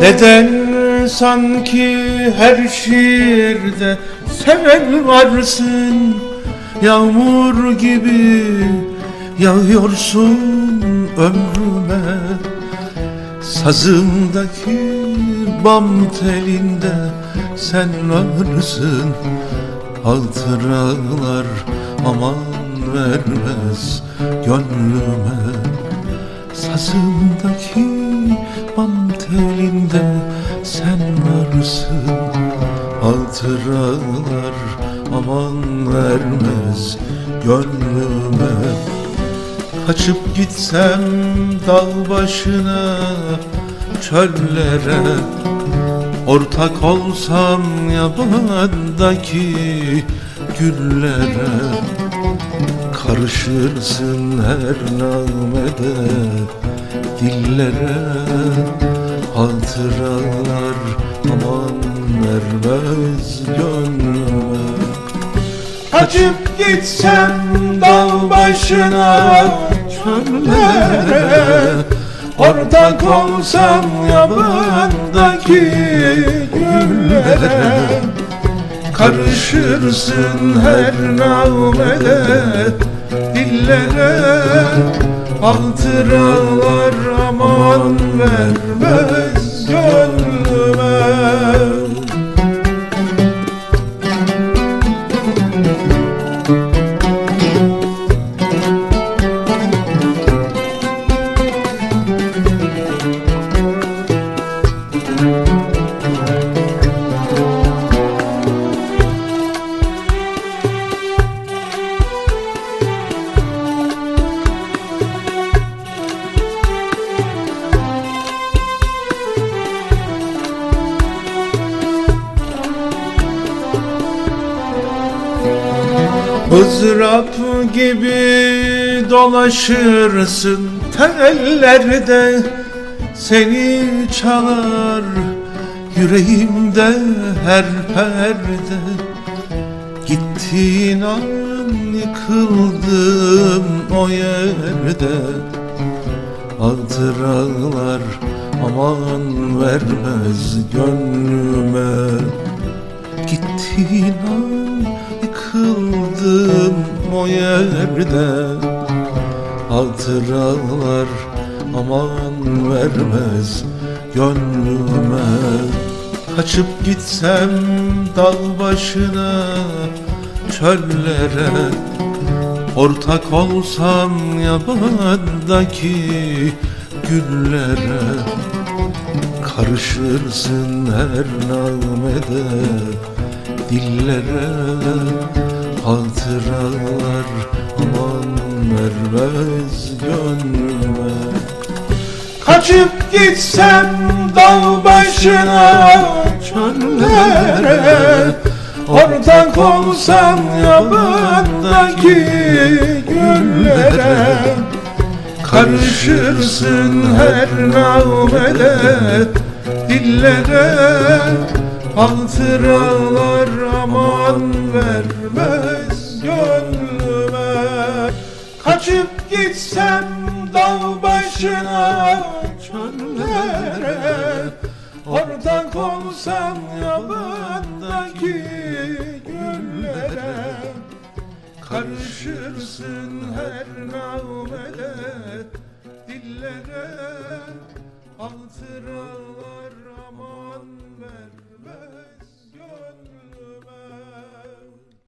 Neden sanki her şiirde seven varsın? Yağmur gibi yağıyorsun ömrüme. Sazımdaki bam telinde sen varsın. Hatıralar aman vermez gönlüme. Sazımdaki bam telinde sen varsın. Hatıralar aman vermez gönlüme. Kaçıp gitsem dal başına çöllere. Ortak olsam yabandaki güllere. Karışırsın her namede dillere Hatıralar aman vermez gönlüme. Kaçıp gitsem dal başına çöllere Ortak olsam yabandaki güllere. Karışırsın her navmede dillere Hatıralar aman vermez gönlüme Mızrap gibi dolaşırsın tellerde. Seni çalar yüreğimde her perde. Gittiğin an yıkıldım o yerde. Hatıralar aman vermez gönlüme. Gittiğin an o yerde Hatıralar aman vermez gönlüme. Kaçıp gitsem dal başına çöllere. Ortak olsam yabandaki güllere. Karışırsın her namede dillere Hatıralar aman vermez gönlüme. Kaçıp gitsem dal başına çöllere. Ortak olsam yabandaki güllere Karışırsın her navmede dillere Hatıralar aman vermez gönlüme. Kaçıp gitsem dağ başına çöllere. Orada konsam yabandaki güllere Karışırsın her nağmele dillere. Hatıralar